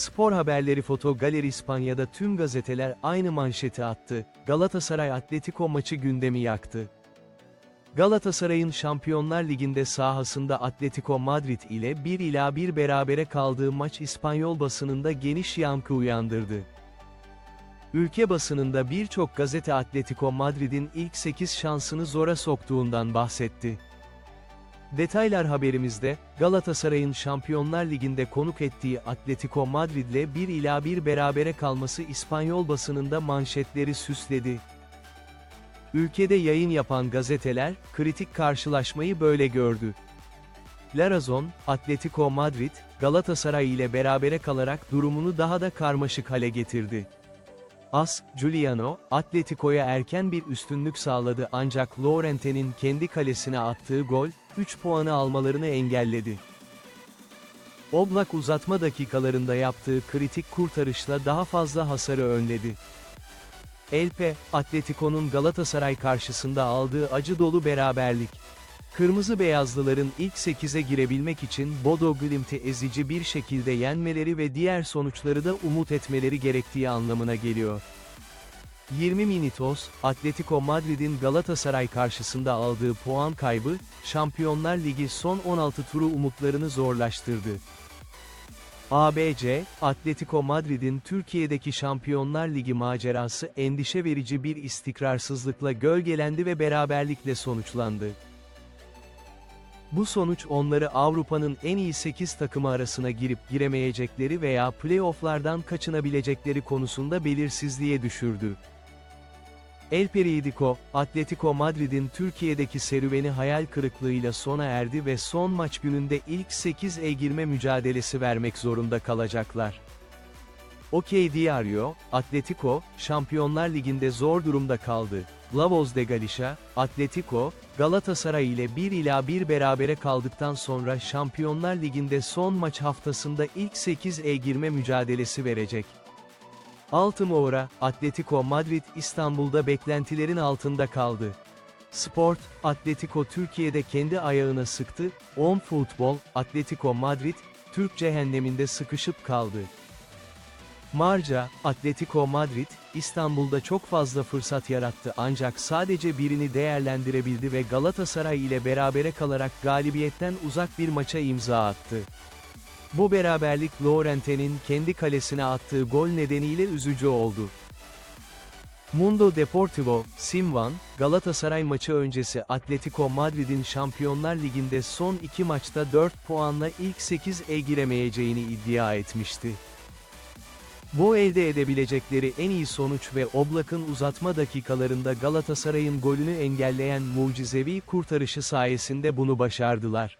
Spor haberleri Foto Galeri İspanya'da tüm gazeteler aynı manşeti attı. Galatasaray Atletico maçı gündemi yaktı. Galatasaray'ın Şampiyonlar Ligi'nde sahasında Atletico Madrid ile 1 ila 1 berabere kaldığı maç İspanyol basınında geniş yankı uyandırdı. Ülke basınında birçok gazete Atletico Madrid'in ilk 8 şansını zora soktuğundan bahsetti. Detaylar haberimizde, Galatasaray'ın Şampiyonlar Ligi'nde konuk ettiği Atletico Madrid'le 1 ila 1 berabere kalması İspanyol basınında manşetleri süsledi. Ülkede yayın yapan gazeteler, kritik karşılaşmayı böyle gördü. La Razón, Atletico Madrid, Galatasaray ile berabere kalarak durumunu daha da karmaşık hale getirdi. As, Giuliano, Atletico'ya erken bir üstünlük sağladı ancak Laurente'nin kendi kalesine attığı gol, 3 puanı almalarını engelledi. Oblak uzatma dakikalarında yaptığı kritik kurtarışla daha fazla hasarı önledi. Elpe, Atletico'nun Galatasaray karşısında aldığı acı dolu beraberlik. Kırmızı beyazlıların ilk 8'e girebilmek için Bodo Glimt'i ezici bir şekilde yenmeleri ve diğer sonuçları da umut etmeleri gerektiği anlamına geliyor. 20 Minitos, Atletico Madrid'in Galatasaray karşısında aldığı puan kaybı, Şampiyonlar Ligi son 16 turu umutlarını zorlaştırdı. ABC, Atletico Madrid'in Türkiye'deki Şampiyonlar Ligi macerası endişe verici bir istikrarsızlıkla gölgelendi ve beraberlikle sonuçlandı. Bu sonuç onları Avrupa'nın en iyi 8 takımı arasına girip giremeyecekleri veya playofflardan kaçınabilecekleri konusunda belirsizliğe düşürdü. El Periodico, Atletico Madrid'in Türkiye'deki serüveni hayal kırıklığıyla sona erdi ve son maç gününde ilk 8'e girme mücadelesi vermek zorunda kalacaklar. OK Diario, Atletico, Şampiyonlar Ligi'nde zor durumda kaldı. La Voz de Galicia, Atletico, Galatasaray ile 1 ila 1 berabere kaldıktan sonra Şampiyonlar Ligi'nde son maç haftasında ilk 8'e girme mücadelesi verecek. Altımoğra, Atletico Madrid İstanbul'da beklentilerin altında kaldı. Sport, Atletico Türkiye'de kendi ayağına sıktı, On Futbol, Atletico Madrid, Türk cehenneminde sıkışıp kaldı. Marca, Atletico Madrid, İstanbul'da çok fazla fırsat yarattı ancak sadece birini değerlendirebildi ve Galatasaray ile berabere kalarak galibiyetten uzak bir maça imza attı. Bu beraberlik Laurente'nin kendi kalesine attığı gol nedeniyle üzücü oldu. Mundo Deportivo, Simvan, Galatasaray maçı öncesi Atletico Madrid'in Şampiyonlar Ligi'nde son iki maçta 4 puanla ilk 8'e giremeyeceğini iddia etmişti. Bu elde edebilecekleri en iyi sonuç ve Oblak'ın uzatma dakikalarında Galatasaray'ın golünü engelleyen mucizevi kurtarışı sayesinde bunu başardılar.